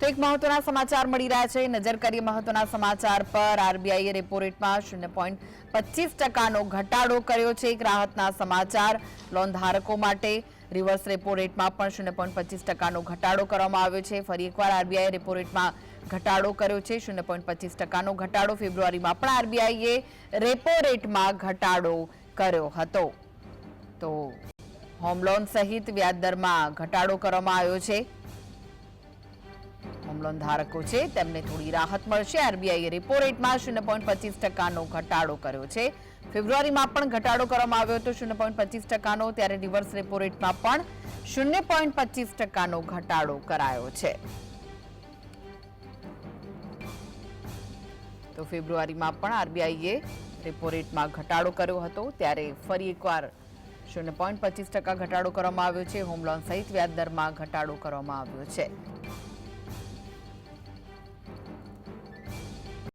તો એક મહત્વના સમાચાર મળી રહ્યા છે. નજર કરીએ મહત્વના સમાચાર પર. આરબીઆઈએ રેપો રેટમાં શૂન્ય પોઈન્ટ પચીસ ટકાનો ઘટાડો કર્યો છે. એક રાહતના સમાચાર. લોન ધારકો માટે રિવર્સ રેપો રેટમાં પણ શૂન્ય પોઈન્ટ પચીસ ટકાનો ઘટાડો કરવામાં આવ્યો છે. ફરી એકવાર આરબીઆઈએ રેપો રેટમાં ઘટાડો કર્યો છે. શૂન્ય પોઈન્ટ પચીસ ટકાનો ઘટાડો. ફેબ્રુઆરીમાં પણ આરબીઆઈએ રેપો રેટમાં ઘટાડો કર્યો હતો. તો હોમ લોન સહિત વ્યાજ દરમાં ઘટાડો કરવામાં આવ્યો છે. હોમ ધારકો છે. તેમને થોડી રાહત મળશે. આરબીઆઈએ રેપો રેટમાં શૂન્ય પોઈન્ટ પચીસ ટકાનો ઘટાડો કર્યો છે. ફેબ્રુઆરીમાં પણ ઘટાડો કરવામાં આવ્યો હતો. શૂન્ય પોઈન્ટ પચીસ ટકાનો. ત્યારે રિવર્સ રેપો રેટમાં પણ શૂન્ય પોઈન્ટ પચીસ ટકાનો ઘટાડો કરાયો છે. તો ફેબ્રુઆરીમાં પણ આરબીઆઈએ રેપો રેટમાં ઘટાડો કર્યો હતો. ત્યારે ફરી એકવાર શૂન્ય પોઈન્ટ પચીસ ટકા ઘટાડો કરવામાં આવ્યો છે. હોમ લોન સહિત વ્યાજ દરમાં ઘટાડો કરવામાં આવ્યો છે.